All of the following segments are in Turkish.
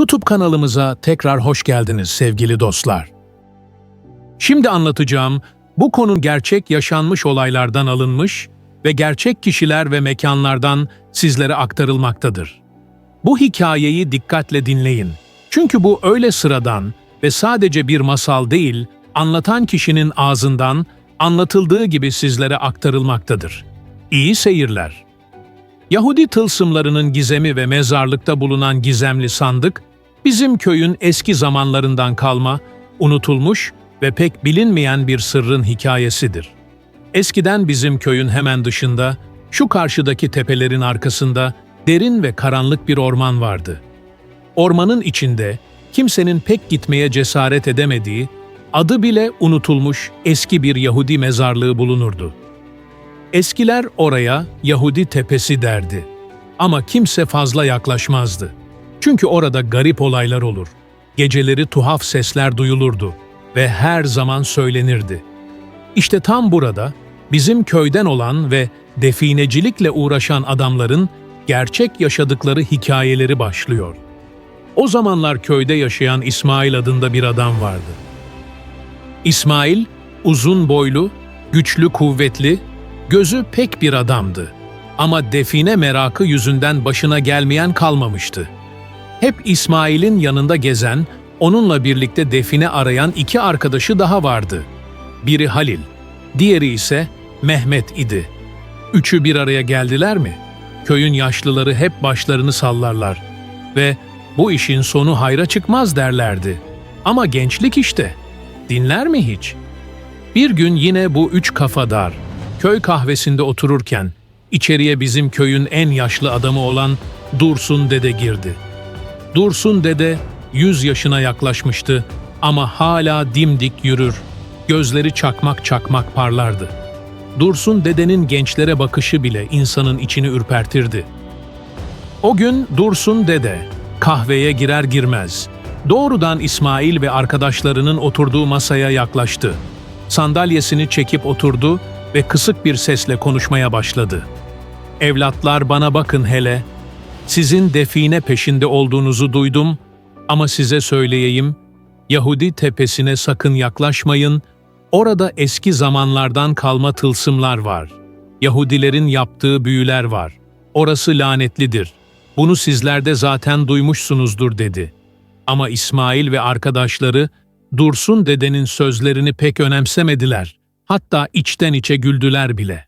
YouTube kanalımıza tekrar hoş geldiniz sevgili dostlar. Şimdi anlatacağım bu konu gerçek yaşanmış olaylardan alınmış ve gerçek kişiler ve mekanlardan sizlere aktarılmaktadır. Bu hikayeyi dikkatle dinleyin. Çünkü bu öyle sıradan ve sadece bir masal değil, anlatan kişinin ağzından anlatıldığı gibi sizlere aktarılmaktadır. İyi seyirler. Yahudi tılsımlarının gizemi ve mezarlıkta bulunan gizemli sandık, bizim köyün eski zamanlarından kalma, unutulmuş ve pek bilinmeyen bir sırrın hikayesidir. Eskiden bizim köyün hemen dışında, şu karşıdaki tepelerin arkasında derin ve karanlık bir orman vardı. Ormanın içinde kimsenin pek gitmeye cesaret edemediği, adı bile unutulmuş eski bir Yahudi mezarlığı bulunurdu. Eskiler oraya Yahudi tepesi derdi. Ama kimse fazla yaklaşmazdı. Çünkü orada garip olaylar olur. Geceleri tuhaf sesler duyulurdu ve her zaman söylenirdi. İşte tam burada bizim köyden olan ve definecilikle uğraşan adamların gerçek yaşadıkları hikayeleri başlıyor. O zamanlar köyde yaşayan İsmail adında bir adam vardı. İsmail, uzun boylu, güçlü kuvvetli, gözü pek bir adamdı. Ama define merakı yüzünden başına gelmeyen kalmamıştı. Hep İsmail'in yanında gezen, onunla birlikte define arayan iki arkadaşı daha vardı. Biri Halil, diğeri ise Mehmet idi. Üçü bir araya geldiler mi? Köyün yaşlıları hep başlarını sallarlar ve bu işin sonu hayra çıkmaz derlerdi. Ama gençlik işte. Dinler mi hiç? Bir gün yine bu üç kafadar, köy kahvesinde otururken içeriye bizim köyün en yaşlı adamı olan Dursun Dede girdi. Dursun Dede 100 yaşına yaklaşmıştı ama hala dimdik yürür, gözleri çakmak çakmak parlardı. Dursun Dede'nin gençlere bakışı bile insanın içini ürpertirdi. O gün Dursun Dede kahveye girer girmez doğrudan İsmail ve arkadaşlarının oturduğu masaya yaklaştı. Sandalyesini çekip oturdu ve kısık bir sesle konuşmaya başladı. Evlatlar bana bakın hele. Sizin define peşinde olduğunuzu duydum ama size söyleyeyim, Yahudi tepesine sakın yaklaşmayın, orada eski zamanlardan kalma tılsımlar var. Yahudilerin yaptığı büyüler var. Orası lanetlidir. Bunu sizler de zaten duymuşsunuzdur dedi. Ama İsmail ve arkadaşları Dursun dedenin sözlerini pek önemsemediler. Hatta içten içe güldüler bile.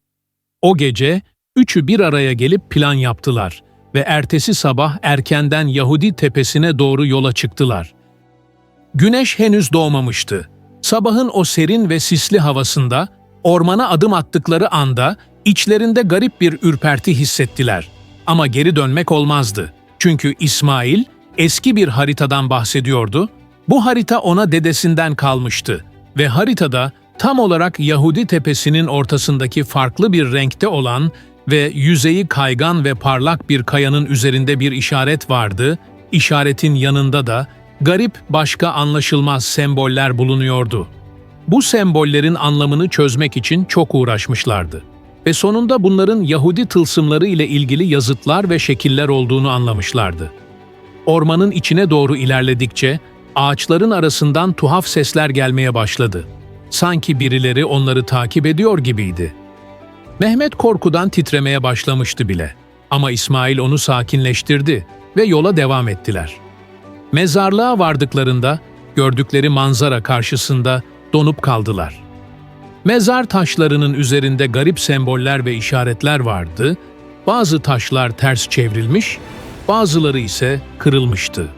O gece üçü bir araya gelip plan yaptılar ve ertesi sabah erkenden Yahudi tepesine doğru yola çıktılar. Güneş henüz doğmamıştı. Sabahın o serin ve sisli havasında ormana adım attıkları anda içlerinde garip bir ürperti hissettiler. Ama geri dönmek olmazdı. Çünkü İsmail eski bir haritadan bahsediyordu. Bu harita ona dedesinden kalmıştı ve haritada tam olarak Yahudi tepesinin ortasındaki farklı bir renkte olan ve yüzeyi kaygan ve parlak bir kayanın üzerinde bir işaret vardı. İşaretin yanında da garip başka anlaşılmaz semboller bulunuyordu. Bu sembollerin anlamını çözmek için çok uğraşmışlardı ve sonunda bunların Yahudi tılsımları ile ilgili yazıtlar ve şekiller olduğunu anlamışlardı. Ormanın içine doğru ilerledikçe ağaçların arasından tuhaf sesler gelmeye başladı. Sanki birileri onları takip ediyor gibiydi. Mehmet korkudan titremeye başlamıştı bile. Ama İsmail onu sakinleştirdi ve yola devam ettiler. Mezarlığa vardıklarında gördükleri manzara karşısında donup kaldılar. Mezar taşlarının üzerinde garip semboller ve işaretler vardı. Bazı taşlar ters çevrilmiş, bazıları ise kırılmıştı.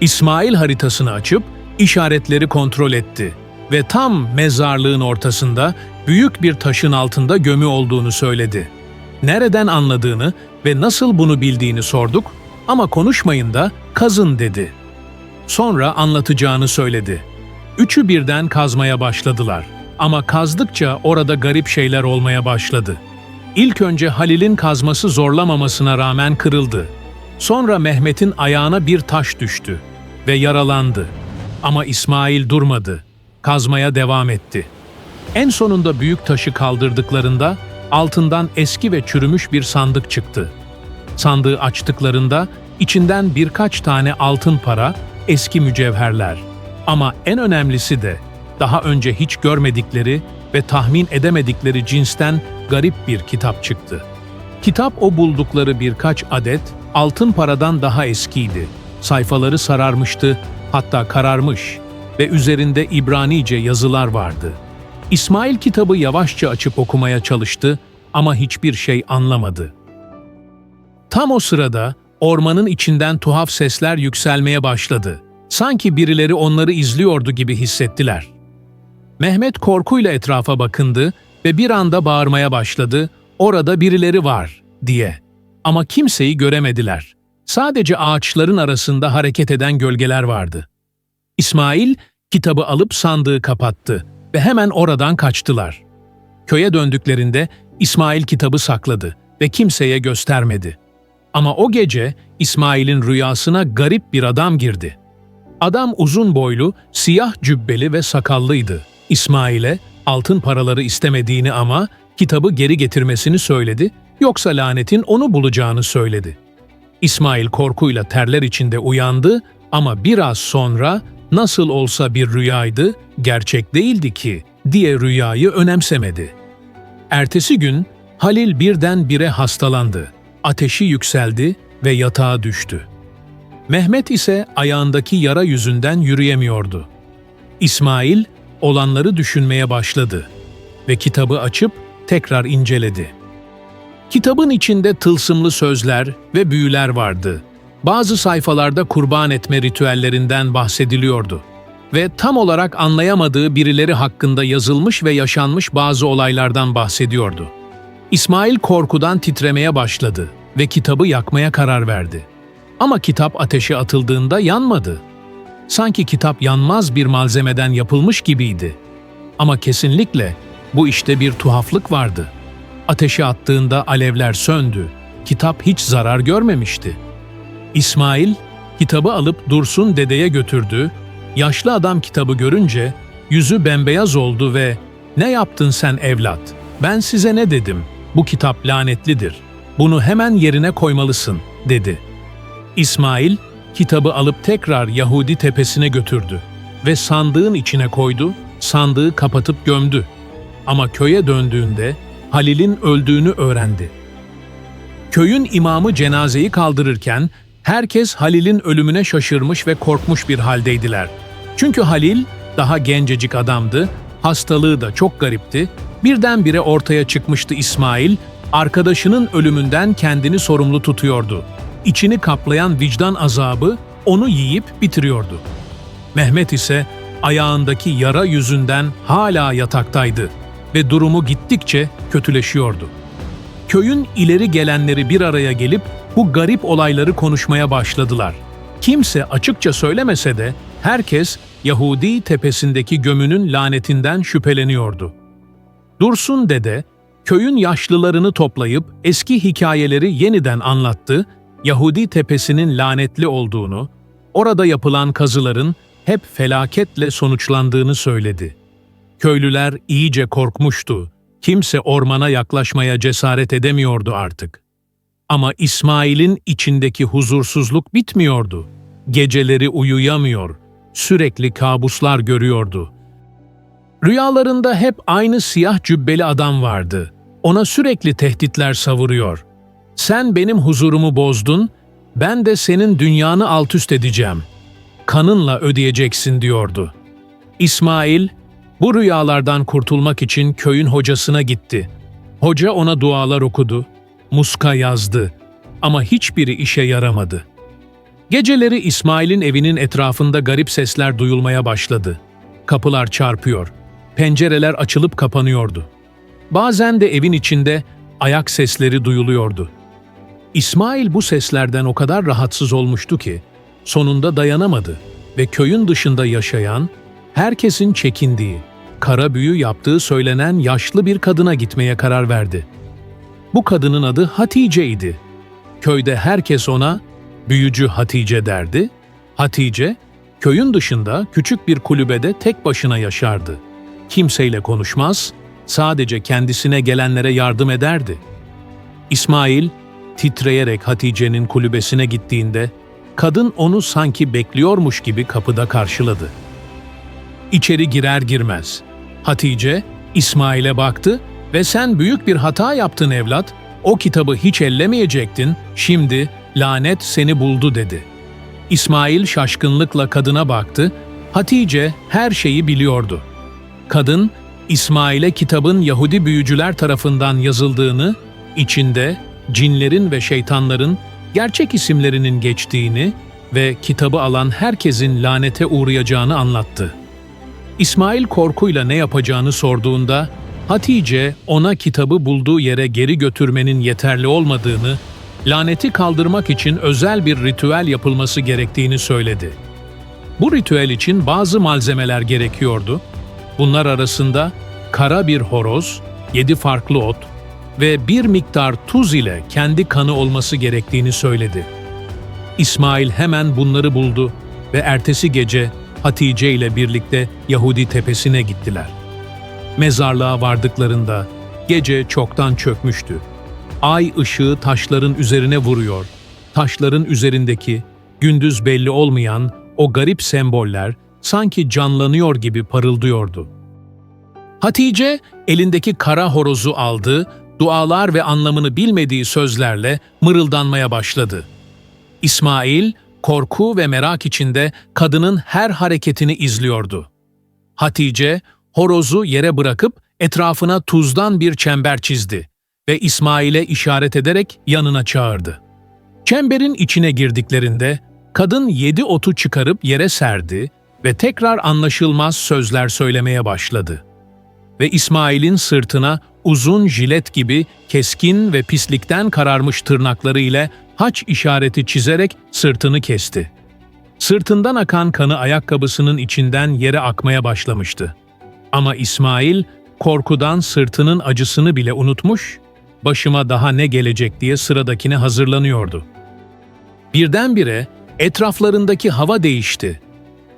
İsmail haritasını açıp işaretleri kontrol etti ve tam mezarlığın ortasında büyük bir taşın altında gömü olduğunu söyledi. Nereden anladığını ve nasıl bunu bildiğini sorduk ama konuşmayın da kazın dedi. Sonra anlatacağını söyledi. Üçü birden kazmaya başladılar ama kazdıkça orada garip şeyler olmaya başladı. İlk önce Halil'in kazması zorlamamasına rağmen kırıldı. Sonra Mehmet'in ayağına bir taş düştü ve yaralandı. Ama İsmail durmadı. Kazmaya devam etti. En sonunda büyük taşı kaldırdıklarında altından eski ve çürümüş bir sandık çıktı. Sandığı açtıklarında içinden birkaç tane altın para, eski mücevherler. Ama en önemlisi de daha önce hiç görmedikleri ve tahmin edemedikleri cinsten garip bir kitap çıktı. Kitap o buldukları birkaç adet altın paradan daha eskiydi. Sayfaları sararmıştı, hatta kararmış ve üzerinde İbranice yazılar vardı. İsmail kitabı yavaşça açıp okumaya çalıştı ama hiçbir şey anlamadı. Tam o sırada ormanın içinden tuhaf sesler yükselmeye başladı. Sanki birileri onları izliyordu gibi hissettiler. Mehmet korkuyla etrafa bakındı ve bir anda bağırmaya başladı, orada birileri var diye. Ama kimseyi göremediler. Sadece ağaçların arasında hareket eden gölgeler vardı. İsmail kitabı alıp sandığı kapattı ve hemen oradan kaçtılar. Köye döndüklerinde İsmail kitabı sakladı ve kimseye göstermedi. Ama o gece İsmail'in rüyasına garip bir adam girdi. Adam uzun boylu, siyah cübbeli ve sakallıydı. İsmail'e altın paraları istemediğini ama kitabı geri getirmesini söyledi, yoksa lanetin onu bulacağını söyledi. İsmail korkuyla terler içinde uyandı ama biraz sonra nasıl olsa bir rüyaydı, gerçek değildi ki diye rüyayı önemsemedi. Ertesi gün Halil birdenbire hastalandı. Ateşi yükseldi ve yatağa düştü. Mehmet ise ayağındaki yara yüzünden yürüyemiyordu. İsmail olanları düşünmeye başladı ve kitabı açıp tekrar inceledi. Kitabın içinde tılsımlı sözler ve büyüler vardı. Bazı sayfalarda kurban etme ritüellerinden bahsediliyordu ve tam olarak anlayamadığı birileri hakkında yazılmış ve yaşanmış bazı olaylardan bahsediyordu. İsmail korkudan titremeye başladı ve kitabı yakmaya karar verdi. Ama kitap ateşe atıldığında yanmadı. Sanki kitap yanmaz bir malzemeden yapılmış gibiydi. Ama kesinlikle bu işte bir tuhaflık vardı. Ateşe attığında alevler söndü. Kitap hiç zarar görmemişti. İsmail kitabı alıp Dursun dedeye götürdü. Yaşlı adam kitabı görünce yüzü bembeyaz oldu ve ''Ne yaptın sen evlat? Ben size ne dedim? Bu kitap lanetlidir. Bunu hemen yerine koymalısın.'' dedi. İsmail kitabı alıp tekrar Yahudi tepesine götürdü ve sandığın içine koydu, sandığı kapatıp gömdü. Ama köye döndüğünde Halil'in öldüğünü öğrendi. Köyün imamı cenazeyi kaldırırken herkes Halil'in ölümüne şaşırmış ve korkmuş bir haldeydiler. Çünkü Halil daha gencecik adamdı, hastalığı da çok garipti. Birdenbire ortaya çıkmıştı İsmail, arkadaşının ölümünden kendini sorumlu tutuyordu. İçini kaplayan vicdan azabı onu yiyip bitiriyordu. Mehmet ise ayağındaki yara yüzünden hala yataktaydı ve durumu gittikçe kötüleşiyordu. Köyün ileri gelenleri bir araya gelip bu garip olayları konuşmaya başladılar. Kimse açıkça söylemese de herkes Yahudi tepesindeki gömünün lanetinden şüpheleniyordu. Dursun dede, köyün yaşlılarını toplayıp eski hikayeleri yeniden anlattı, Yahudi tepesinin lanetli olduğunu, orada yapılan kazıların hep felaketle sonuçlandığını söyledi. Köylüler iyice korkmuştu. Kimse ormana yaklaşmaya cesaret edemiyordu artık. Ama İsmail'in içindeki huzursuzluk bitmiyordu. Geceleri uyuyamıyor, sürekli kabuslar görüyordu. Rüyalarında hep aynı siyah cübbeli adam vardı. Ona sürekli tehditler savuruyor. Sen benim huzurumu bozdun, ben de senin dünyanı alt üst edeceğim. Kanınla ödeyeceksin diyordu. İsmail, bu rüyalardan kurtulmak için köyün hocasına gitti. Hoca ona dualar okudu, muska yazdı ama hiçbiri işe yaramadı. Geceleri İsmail'in evinin etrafında garip sesler duyulmaya başladı. Kapılar çarpıyor, pencereler açılıp kapanıyordu. Bazen de evin içinde ayak sesleri duyuluyordu. İsmail bu seslerden o kadar rahatsız olmuştu ki sonunda dayanamadı ve köyün dışında yaşayan, herkesin çekindiği, kara büyü yaptığı söylenen yaşlı bir kadına gitmeye karar verdi. Bu kadının adı Hatice idi. Köyde herkes ona büyücü Hatice derdi. Hatice, köyün dışında küçük bir kulübede tek başına yaşardı. Kimseyle konuşmaz, sadece kendisine gelenlere yardım ederdi. İsmail, titreyerek Hatice'nin kulübesine gittiğinde, kadın onu sanki bekliyormuş gibi kapıda karşıladı. İçeri girer girmez. Hatice, İsmail'e baktı ve sen büyük bir hata yaptın evlat, o kitabı hiç ellemeyecektin, şimdi lanet seni buldu dedi. İsmail şaşkınlıkla kadına baktı, Hatice her şeyi biliyordu. Kadın, İsmail'e kitabın Yahudi büyücüler tarafından yazıldığını, içinde cinlerin ve şeytanların gerçek isimlerinin geçtiğini ve kitabı alan herkesin lanete uğrayacağını anlattı. İsmail korkuyla ne yapacağını sorduğunda, Hatice ona kitabı bulduğu yere geri götürmenin yeterli olmadığını, laneti kaldırmak için özel bir ritüel yapılması gerektiğini söyledi. Bu ritüel için bazı malzemeler gerekiyordu. Bunlar arasında kara bir horoz, yedi farklı ot ve bir miktar tuz ile kendi kanı olması gerektiğini söyledi. İsmail hemen bunları buldu ve ertesi gece Hatice ile birlikte Yahudi tepesine gittiler. Mezarlığa vardıklarında gece çoktan çökmüştü. Ay ışığı taşların üzerine vuruyor. Taşların üzerindeki, gündüz belli olmayan o garip semboller sanki canlanıyor gibi parıldıyordu. Hatice elindeki kara horozu aldı, dualar ve anlamını bilmediği sözlerle mırıldanmaya başladı. İsmail, korku ve merak içinde kadının her hareketini izliyordu. Hatice, horozu yere bırakıp etrafına tuzdan bir çember çizdi ve İsmail'e işaret ederek yanına çağırdı. Çemberin içine girdiklerinde kadın yedi otu çıkarıp yere serdi ve tekrar anlaşılmaz sözler söylemeye başladı. Ve İsmail'in sırtına uzun jilet gibi keskin ve pislikten kararmış tırnakları ile haç işareti çizerek sırtını kesti. Sırtından akan kanı ayakkabısının içinden yere akmaya başlamıştı. Ama İsmail korkudan sırtının acısını bile unutmuş, başıma daha ne gelecek diye sıradakine hazırlanıyordu. Birdenbire etraflarındaki hava değişti.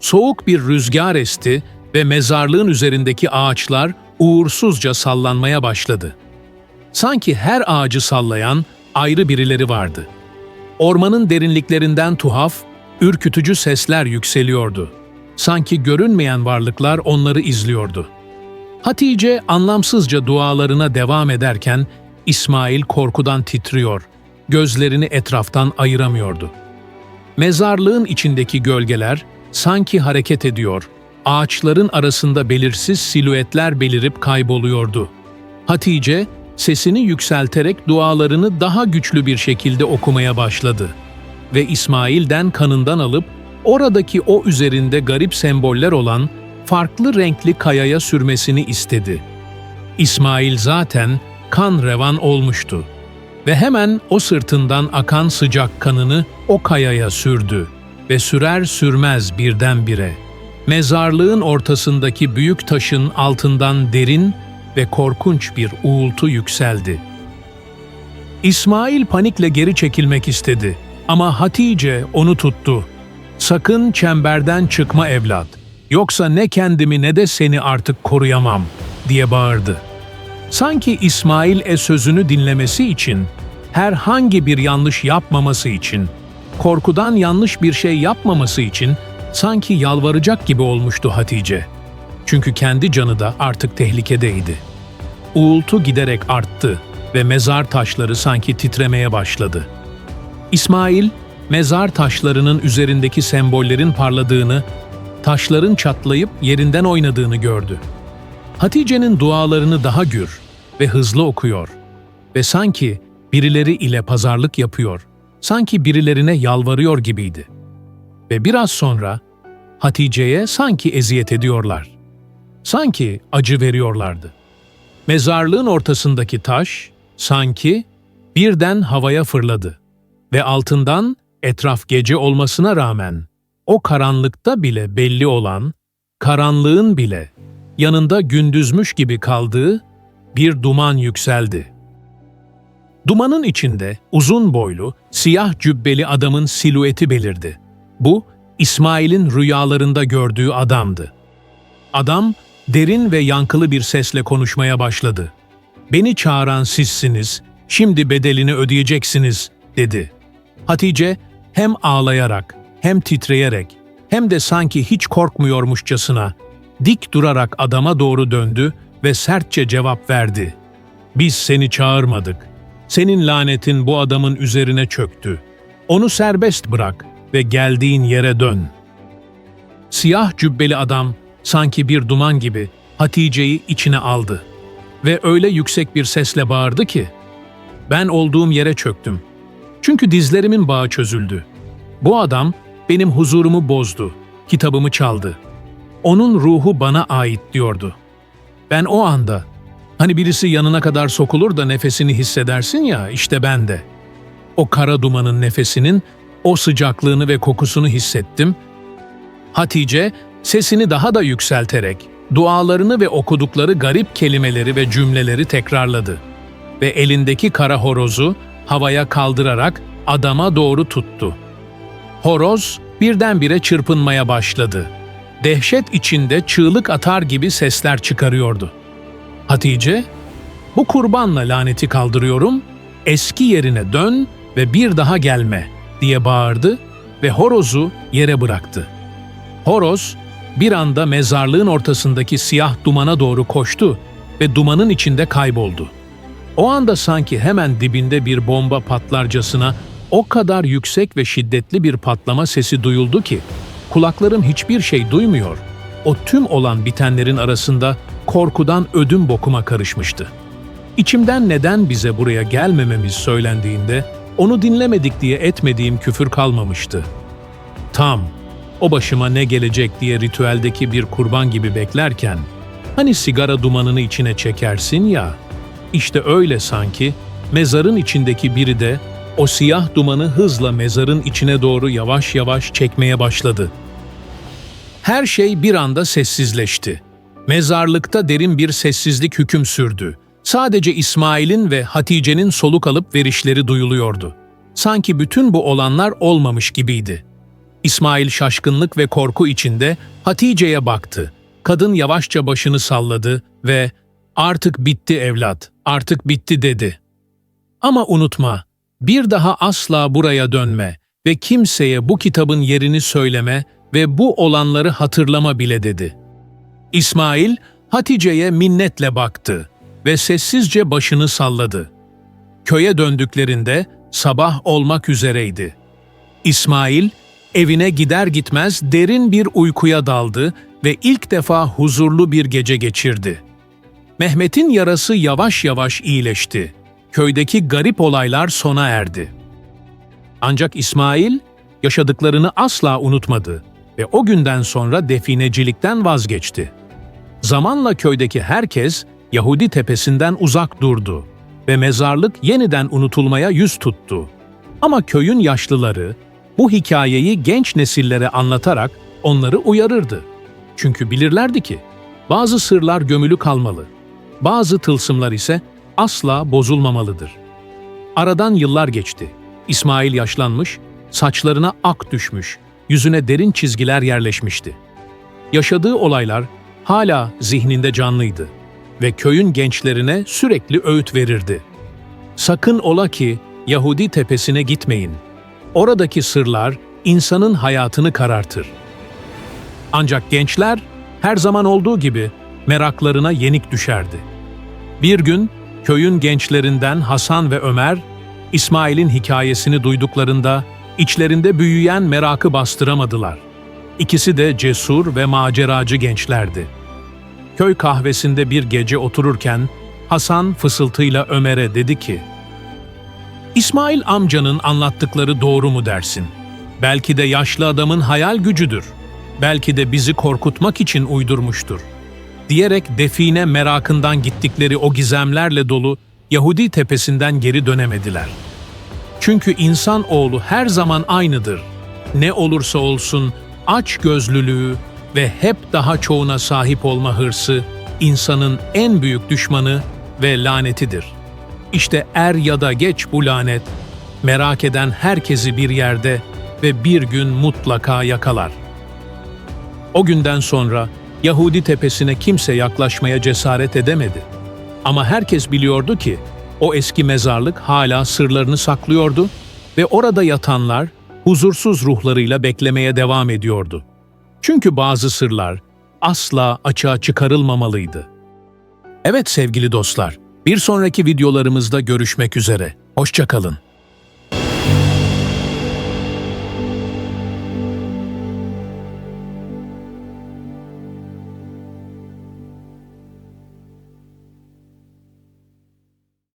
Soğuk bir rüzgar esti ve mezarlığın üzerindeki ağaçlar uğursuzca sallanmaya başladı. Sanki her ağacı sallayan ayrı birileri vardı. Ormanın derinliklerinden tuhaf, ürkütücü sesler yükseliyordu. Sanki görünmeyen varlıklar onları izliyordu. Hatice anlamsızca dualarına devam ederken İsmail korkudan titriyor, gözlerini etraftan ayıramıyordu. Mezarlığın içindeki gölgeler sanki hareket ediyor, ağaçların arasında belirsiz silüetler belirip kayboluyordu. Hatice sesini yükselterek dualarını daha güçlü bir şekilde okumaya başladı ve İsmail'den kanından alıp oradaki o üzerinde garip semboller olan farklı renkli kayaya sürmesini istedi. İsmail zaten kan revan olmuştu ve hemen o sırtından akan sıcak kanını o kayaya sürdü ve sürer sürmez birdenbire. Mezarlığın ortasındaki büyük taşın altından derin ve korkunç bir uğultu yükseldi. İsmail panikle geri çekilmek istedi ama Hatice onu tuttu. Sakın çemberden çıkma evlat, yoksa ne kendimi ne de seni artık koruyamam diye bağırdı. Sanki İsmail e sözünü dinlemesi için, herhangi bir yanlış yapmaması için, korkudan yanlış bir şey yapmaması için sanki yalvaracak gibi olmuştu Hatice. Çünkü kendi canı da artık tehlikedeydi. Uğultu giderek arttı ve mezar taşları sanki titremeye başladı. İsmail, mezar taşlarının üzerindeki sembollerin parladığını, taşların çatlayıp yerinden oynadığını gördü. Hatice'nin dualarını daha gür ve hızlı okuyor ve sanki birileri ile pazarlık yapıyor, sanki birilerine yalvarıyor gibiydi. Ve biraz sonra Hatice'ye sanki eziyet ediyorlar. Sanki acı veriyorlardı. Mezarlığın ortasındaki taş sanki birden havaya fırladı ve altından etraf gece olmasına rağmen o karanlıkta bile belli olan, karanlığın bile yanında gündüzmüş gibi kaldığı bir duman yükseldi. Dumanın içinde uzun boylu, siyah cübbeli adamın silüeti belirdi. Bu, İsmail'in rüyalarında gördüğü adamdı. Adam, derin ve yankılı bir sesle konuşmaya başladı. Beni çağıran sizsiniz, Şimdi bedelini ödeyeceksiniz, dedi. Hatice hem ağlayarak, hem titreyerek, hem de sanki hiç korkmuyormuşçasına dik durarak adama doğru döndü ve sertçe cevap verdi. Biz seni çağırmadık. Senin lanetin bu adamın üzerine çöktü. Onu serbest bırak ve geldiğin yere dön. Siyah cübbeli adam sanki bir duman gibi Hatice'yi içine aldı ve öyle yüksek bir sesle bağırdı ki ben olduğum yere çöktüm. Çünkü dizlerimin bağı çözüldü. Bu adam benim huzurumu bozdu, kitabımı çaldı. Onun ruhu bana ait diyordu. Ben o anda, hani birisi yanına kadar sokulur da nefesini hissedersin ya, işte ben de. O kara dumanın nefesinin o sıcaklığını ve kokusunu hissettim. Hatice sesini daha da yükselterek dualarını ve okudukları garip kelimeleri ve cümleleri tekrarladı ve elindeki kara horozu havaya kaldırarak adama doğru tuttu. Horoz birdenbire çırpınmaya başladı. Dehşet içinde çığlık atar gibi sesler çıkarıyordu. Hatice, bu kurbanla laneti kaldırıyorum, eski yerine dön ve bir daha gelme diye bağırdı ve horozu yere bıraktı. Horoz bir anda mezarlığın ortasındaki siyah dumana doğru koştu ve dumanın içinde kayboldu. O anda sanki hemen dibinde bir bomba patlarcasına o kadar yüksek ve şiddetli bir patlama sesi duyuldu ki kulaklarım hiçbir şey duymuyor. O tüm olan bitenlerin arasında korkudan ödüm bokuma karışmıştı. İçimden neden bize buraya gelmememiz söylendiğinde onu dinlemedik diye etmediğim küfür kalmamıştı. Tam o başıma ne gelecek diye ritüeldeki bir kurban gibi beklerken hani sigara dumanını içine çekersin ya işte öyle sanki mezarın içindeki biri de o siyah dumanı hızla mezarın içine doğru yavaş yavaş çekmeye başladı. Her şey bir anda sessizleşti. Mezarlıkta derin bir sessizlik hüküm sürdü. Sadece İsmail'in ve Hatice'nin soluk alıp verişleri duyuluyordu. Sanki bütün bu olanlar olmamış gibiydi. İsmail şaşkınlık ve korku içinde Hatice'ye baktı. Kadın yavaşça başını salladı ve ''Artık bitti evlat, artık bitti.'' dedi. Ama unutma, bir daha asla buraya dönme ve kimseye bu kitabın yerini söyleme ve bu olanları hatırlama bile dedi. İsmail, Hatice'ye minnetle baktı ve sessizce başını salladı. Köye döndüklerinde sabah olmak üzereydi. İsmail, evine gider gitmez derin bir uykuya daldı ve ilk defa huzurlu bir gece geçirdi. Mehmet'in yarası yavaş yavaş iyileşti. Köydeki garip olaylar sona erdi. Ancak İsmail yaşadıklarını asla unutmadı ve o günden sonra definecilikten vazgeçti. Zamanla köydeki herkes Yahudi tepesinden uzak durdu ve mezarlık yeniden unutulmaya yüz tuttu. Ama köyün yaşlıları bu hikayeyi genç nesillere anlatarak onları uyarırdı. Çünkü bilirlerdi ki bazı sırlar gömülü kalmalı, bazı tılsımlar ise asla bozulmamalıdır. Aradan yıllar geçti. İsmail yaşlanmış, saçlarına ak düşmüş, yüzüne derin çizgiler yerleşmişti. Yaşadığı olaylar hala zihninde canlıydı ve köyün gençlerine sürekli öğüt verirdi. Sakın ola ki Yahudi tepesine gitmeyin. Oradaki sırlar insanın hayatını karartır. Ancak gençler her zaman olduğu gibi meraklarına yenik düşerdi. Bir gün köyün gençlerinden Hasan ve Ömer, İsmail'in hikayesini duyduklarında içlerinde büyüyen merakı bastıramadılar. İkisi de cesur ve maceracı gençlerdi. Köy kahvesinde bir gece otururken Hasan fısıltıyla Ömer'e dedi ki, İsmail amcanın anlattıkları doğru mu dersin? Belki de yaşlı adamın hayal gücüdür. Belki de bizi korkutmak için uydurmuştur. Diyerek define merakından gittikleri o gizemlerle dolu Yahudi tepesinden geri dönemediler. Çünkü insan oğlu her zaman aynıdır. Ne olursa olsun aç gözlülüğü ve hep daha çoğuna sahip olma hırsı insanın en büyük düşmanı ve lanetidir.'' İşte er ya da geç bu lanet, merak eden herkesi bir yerde ve bir gün mutlaka yakalar. O günden sonra Yahudi tepesine kimse yaklaşmaya cesaret edemedi. Ama herkes biliyordu ki O eski mezarlık hala sırlarını saklıyordu ve orada yatanlar huzursuz ruhlarıyla beklemeye devam ediyordu. Çünkü bazı sırlar asla açığa çıkarılmamalıydı. Evet sevgili dostlar, bir sonraki videolarımızda görüşmek üzere. Hoşçakalın.